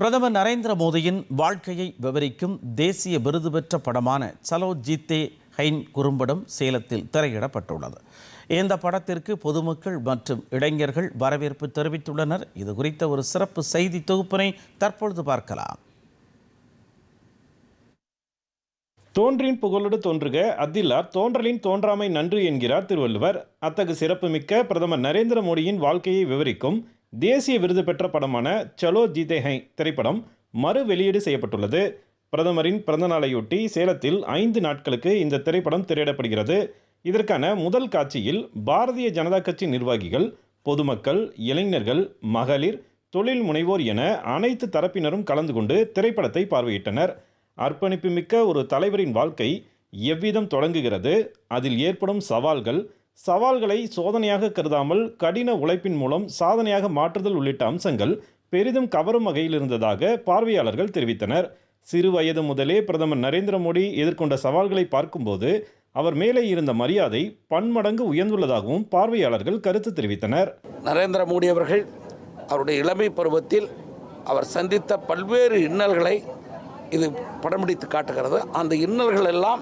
பிரதமர் நரேந்திர மோடியின் வாழ்க்கையை விவரிக்கும் தேசிய விருது பெற்ற படமான சலோ ஜீத்தே ஹைன் குறும்படம் சேலத்தில் திரையிடப்பட்டுள்ளது. இந்த படத்திற்கு பொதுமக்கள் மற்றும் இளைஞர்கள் வரவேற்பு தெரிவித்துள்ளனர். இது குறித்த ஒரு சிறப்பு செய்தி தொகுப்பினை தற்பொழுது பார்க்கலாம். தோன்றின் புகழோடு தோன்றுக. அத்தில்லார் தோன்றலின் தோன்றாமை நன்று என்கிறார் திருவள்ளுவர். அத்தகு சிறப்புமிக்க பிரதமர் நரேந்திர மோடியின் வாழ்க்கையை விவரிக்கும் தேசிய விருது பெற்ற படமான சலோ ஜீதே ஹை திரைப்படம் மறு வெளியீடு செய்யப்பட்டுள்ளது. பிரதமரின் பிறந்தநாளையொட்டி சேலத்தில் ஐந்து நாட்களுக்கு இந்த திரைப்படம் திரையிடப்படுகிறது. இதற்கான முதல் காட்சியில் பாரதிய ஜனதா கட்சி நிர்வாகிகள் பொதுமக்கள் இளைஞர்கள் மகளிர் தொழில் முனைவோர் என அனைத்து தரப்பினரும் கலந்து கொண்டு திரைப்படத்தை பார்வையிட்டனர். அர்ப்பணிப்புமிக்க ஒரு தலைவரின் வாழ்க்கை எவ்விதம் தொடங்குகிறது அதில் ஏற்படும் சவால்கள் சவால்களை சோதனையாக கருதாமல் கடின உழைப்பின் மூலம் சாதனையாக மாற்றுதல் உள்ளிட்ட அம்சங்கள் பெரிதும் கவரும் வகையில் இருந்ததாக பார்வையாளர்கள் தெரிவித்தனர். சிறு வயது முதலே பிரதமர் நரேந்திர மோடி எதிர்கொண்ட சவால்களை பார்க்கும்போது அவர் மேலே இருந்த மரியாதை பன்மடங்கு உயர்ந்துள்ளதாகவும் பார்வையாளர்கள் கருத்து தெரிவித்தனர். நரேந்திர மோடி அவர்கள் அவருடைய இளமை பருவத்தில் அவர் சந்தித்த பல்வேறு இன்னல்களை இது படம் பிடித்து காட்டுகிறது. அந்த இன்னல்கள் எல்லாம்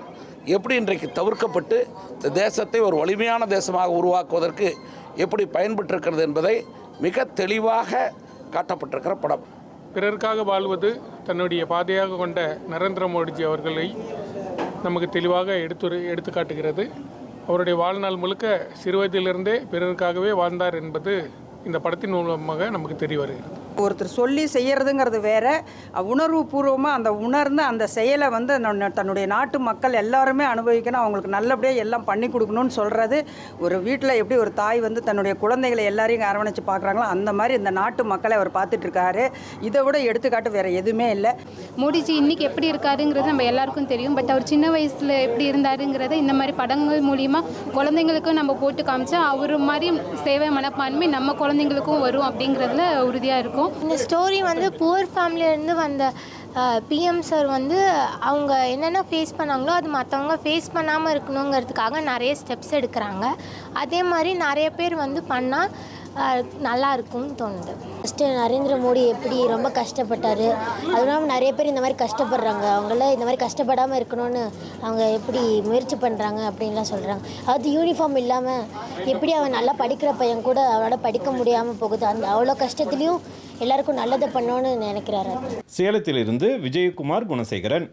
எப்படி இன்றைக்கு தவிர்க்கப்பட்டு இந்த தேசத்தை ஒரு வலிமையான தேசமாக உருவாக்குவதற்கு எப்படி பயன்பட்டிருக்கிறது என்பதை மிக தெளிவாக காட்டப்பட்டிருக்கிற படம். பிறருக்காக வாழ்வது தன்னுடைய பாதையாக கொண்ட நரேந்திர மோடிஜி அவர்களை நமக்கு தெளிவாக எடுத்து எடுத்து காட்டுகிறது அவருடைய வாழ்நாள் முழுக்க சிறுவயதிலிருந்தே பிறருக்காகவே வாழ்ந்தார் என்பது இந்த படத்தின் மூலமாக நமக்கு தெரிய வருகிறது. ஒருத்தர் சொல்லி செய்கிறதுங்கிறது வேற. உணர்வு பூர்வமாக அந்த உணர்ந்து அந்த செயலை வந்து தன்னுடைய நாட்டு மக்கள் எல்லாருமே அனுபவிக்கணும். அவங்களுக்கு நல்லபடியாக எல்லாம் பண்ணி கொடுக்கணும்னு சொல்கிறது ஒரு வீட்டில் எப்படி ஒரு தாய் வந்து தன்னுடைய குழந்தைகளை எல்லாரையும் அரவணைச்சு பார்க்குறாங்களோ அந்த மாதிரி இந்த நாட்டு மக்களை அவர் பார்த்துட்டு இருக்காரு இதை விட எடுத்துக்காட்டு வேற எதுவுமே இல்லை. மோடிஜி இன்னைக்கு எப்படி இருக்காருங்கிறது நம்ம எல்லாருக்கும் தெரியும். பட் அவர் சின்ன வயசில் எப்படி இருந்தாருங்கிறத இந்த மாதிரி படங்கள் மூலிமா குழந்தைங்களுக்கும் நம்ம போட்டு காமிச்சா அவர் மாதிரி சேவை மனப்பான்மை நம்ம குழந்தைங்களுக்கும் வரும் அப்படிங்கிறதுல உறுதியாக இருக்கும். இந்த ஸ்டோரி வந்து புவர் ஃபேமிலியிலேருந்து வந்த பிஎம் சார் வந்து அவங்க என்னென்ன ஃபேஸ் பண்ணாங்களோ அது மற்றவங்க ஃபேஸ் பண்ணாமல் இருக்கணுங்கிறதுக்காக நிறைய ஸ்டெப்ஸ் எடுக்கிறாங்க. அதே மாதிரி நிறைய பேர் வந்து பண்ணால் நல்லா இருக்கும்னு தோணுது. ஃபஸ்ட்டு நரேந்திர மோடி எப்படி ரொம்ப கஷ்டப்பட்டார். அதுவும் இல்லாமல் நிறைய பேர் இந்த மாதிரி கஷ்டப்படுறாங்க. அவங்களாம் இந்த மாதிரி கஷ்டப்படாமல் இருக்கணும்னு அவங்க எப்படி முயற்சி பண்ணுறாங்க அப்படின்லாம் சொல்கிறாங்க அது யூனிஃபார்ம் இல்லாமல் எப்படி அவன் நல்லா படிக்கிற பையன் கூட அவனோட படிக்க முடியாமல் போகுது. அந்த அவ்வளோ கஷ்டத்துலேயும் எல்லாருக்கும் நல்லதை பண்ணணும்னு நினைக்கிறாரு. சேலத்திலிருந்து விஜயகுமார் குணசேகரன்.